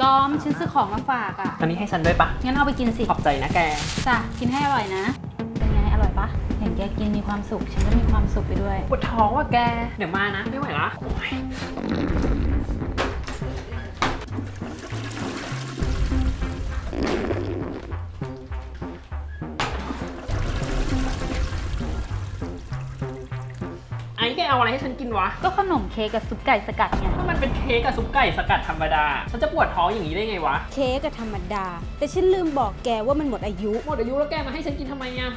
กอมฉันซื้อของมาฝากอะตอนนี้ให้ฉันด้วยปะงั้นเอาไปกินสิ ขอบใจนะแก จ้ะ กินให้อร่อยนะ เป็นไง อร่อยปะเห็นแกกินมีความสุข ฉันก็มีความสุขไปด้วย ปวดท้องว่ะแก เดี๋ยวมานะ ไม่ไหวละโอ๊ย เอาอะไรให้ฉันกินวะ ก็ขนมเค้กกับซุปไก่สกัดไงถ้ามันเป็นเค้กกับซุปไก่สกัดธรรมดา ฉันจะปวดท้องอย่างนี้ได้ไงวะ เค้กอะธรรมดา แต่ฉันลืมบอกแกว่ามันหมดอายุ หมดอายุแล้วแกมาให้ฉันกินทำไมอะ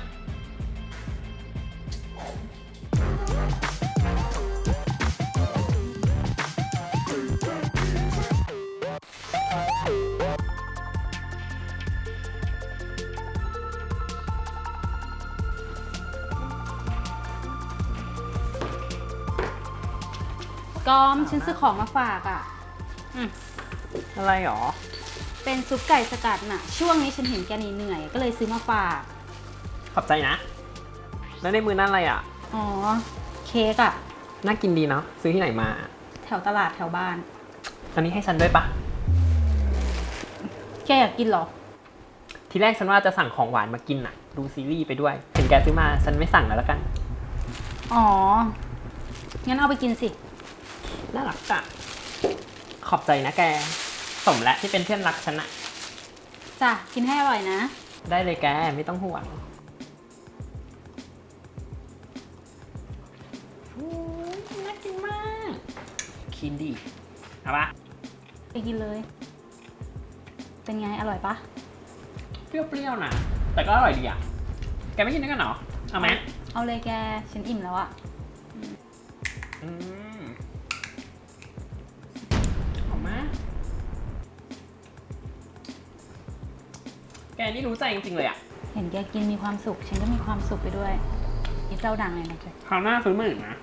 กอมฉันซื้อของมาฝากอะอะไรหรอ เป็นซุปไก่สกัดน่ะ ช่วงนี้ฉันเห็นแกเหนื่อยๆก็เลยซื้อมาฝาก ขอบใจนะ แล้วในมือนั่นอะไรอะ อ๋อ เค้กอะ น่ากินดีเนาะซื้อที่ไหนมา แถวตลาดแถวบ้าน ตอนนี้ให้ฉันด้วยปะแกอยากกินเหรอ ทีแรกฉันว่าจะสั่งของหวานมากินน่ะ ดูซีรีส์ไปด้วย เห็นแกซื้อมาฉันไม่สั่งแล้วละกัน อ๋อ งั้นเอาไปกินสิ น่ารักจัะขอบใจนะแก สมแล้วที่เป็นเพื่อนรักฉันอะจ้ะกินให้อร่อยนะ ได้เลยแก ไม่ต้องห่วงโอ้ยน่ากินมากคินดีเอาปะไปกินเลย เป็นไงอร่อยปะเปรี้ยวๆนะแต่ก็อร่อยดีอะแกไม่กินด้วยกันเหรอ เอาไหมเอาเลยแก ฉันอิ่มแล้วอะอืมหอ มมาก แกนี่รู้ใจจริงๆเลยอะเห็นแกกินมีความสุข ฉันก็มีความสุขไปด้วยนี่เจ้าดังเลยนะแกคราวหน้าซื้อมาอีกนะ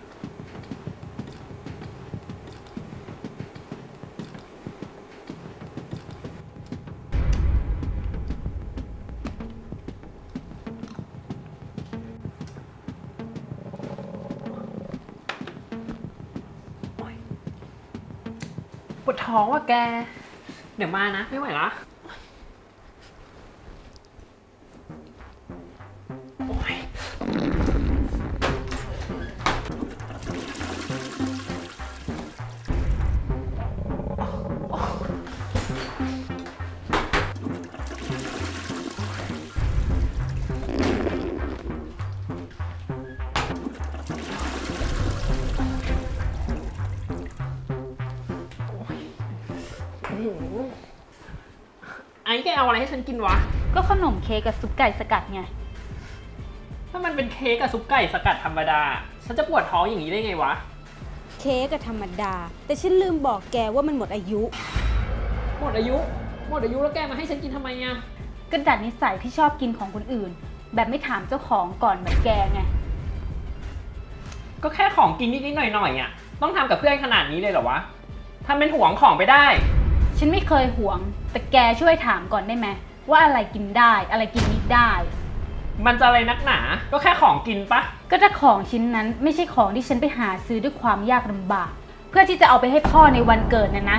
ท้องว่ะแก เดี๋ยวมานะ ไม่ไหวละ ไอ้แกเอาอะไรให้ฉันกินวะ ก็ขนมเค้กกับซุปไก่สกัดไง ถ้ามันเป็นเค้กกับซุปไก่สกัดธรรมดา ฉันจะปวดท้องอย่างนี้ได้ไงวะ เค้กอะธรรมดา แต่ฉันลืมบอกแกว่ามันหมดอายุ หมดอายุ หมดอายุแล้วแกมาให้ฉันกินทำไมอะก็ดัดนิสัยที่ชอบกินของคนอื่น แบบไม่ถามเจ้าของก่อนเหมือนแกไง ก็แค่ของกินนิดๆหน่อยๆอะต้องทำกับเพื่อนขนาดนี้เลยเหรอวะทำเป็นห่วงของไปได้ ฉันไม่เคยหวง แต่แกช่วยถามก่อนได้ไหมว่าอะไรกินได้ อะไรกินไม่ได้ มันจะอะไรนักหนา ก็แค่ของกินปะ ก็ถ้าของชิ้นนั้นไม่ใช่ของที่ฉันไปหาซื้อด้วยความยากลำบาก เพื่อที่จะเอาไปให้พ่อในวันเกิดนะนะ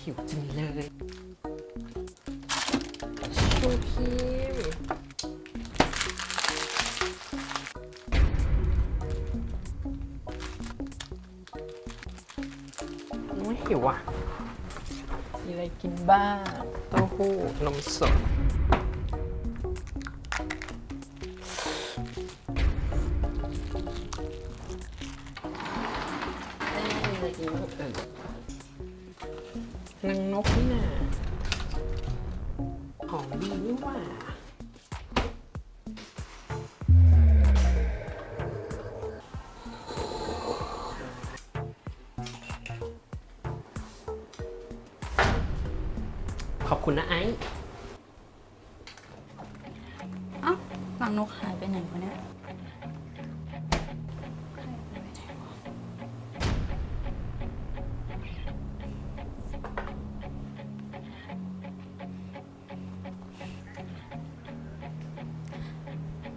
หิวจังเลยชูคิมโอ้ยหิวอะ มีอะไรกินบ้างเต้าหู้นมสดเอ้ยมีอะไรกินเอ่ย นางนกนี่น่ะของดีนี่หว่าขอบคุณนะไอซ์เอ้าลังนกหายไปไหนวะเนี่ย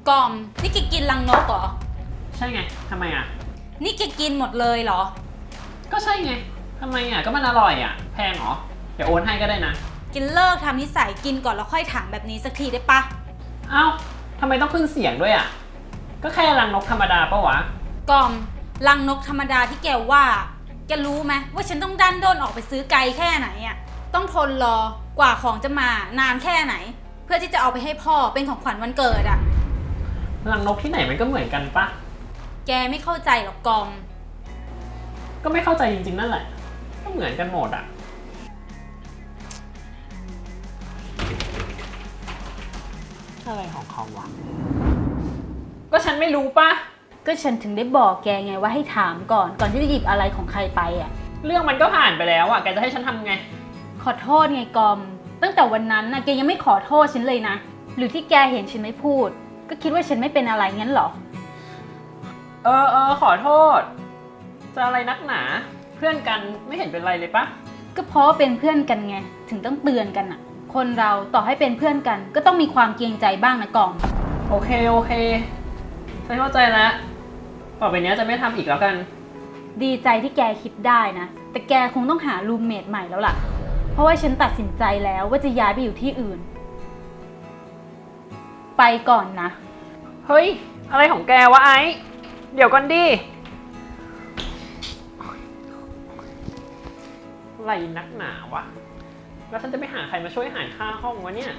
กอม นี่แกกินรังนกเหรอ ใช่ไงทำไมอะ นี่แกกินหมดเลยเหรอ ก็ใช่ไงทำไมอะ ก็มันอร่อยอะ แพงเหรอ เดี๋ยวโอนให้ก็ได้นะ กินเลิกทำนิสัยกินก่อนแล้วค่อยถามแบบนี้สักทีได้ปะ เอ้าทำไมต้องขึ้นเสียงด้วยอะ ก็แค่รังนกธรรมดาปะวะกอมรังนกธรรมดาที่แกว่า แกรู้ไหมว่าฉันต้องดันด้นออกไปซื้อไกลแค่ไหนอะต้องทนรอกว่าของจะมานานแค่ไหน เพื่อที่จะเอาไปให้พ่อเป็นของขวัญวันเกิดอะ รังนกที่ไหนมันก็เหมือนกันปะ แกไม่เข้าใจหรอกกอม ก็ไม่เข้าใจจริงๆนั่นแหละ ก็เหมือนกันหมดอะอะไรของเขาวะ ก็ฉันไม่รู้ปะ ก็ฉันถึงได้บอกแกไงว่าให้ถามก่อนก่อนที่จะหยิบอะไรของใครไปอะเรื่องมันก็ผ่านไปแล้วอะแกจะให้ฉันทำไง ขอโทษไงกอม ตั้งแต่วันนั้นนะแกยังไม่ขอโทษฉันเลยนะ หรือที่แกเห็นฉันไม่พูด ก็คิดว่าฉันไม่เป็นอะไรงั้นเหรอ เออเออขอโทษ จะอะไรนักหนา เพื่อนกันไม่เห็นเป็นไรเลยปะ ก็เพราะว่าเป็นเพื่อนกันไง ถึงต้องเตือนกันอะคนเราต่อให้เป็นเพื่อนกัน ก็ต้องมีความเกรงใจบ้างนะกอมโอเคโอเคฉันเข้าใจแล้วต่อไปเนี้ยจะไม่ทำอีกแล้วกัน ดีใจที่แกคิดได้นะ แต่แกคงต้องหารูมเมทใหม่แล้วล่ะ เพราะว่าฉันตัดสินใจแล้วว่าจะย้ายไปอยู่ที่อื่น ไปก่อนนะ เฮ้ย อะไรของแกวะไอ้ เดี๋ยวก่อนดิ อะไรนักหนาวะ แล้วฉันจะไปหาใครมาช่วยหายค่าห้องวะเนี่ย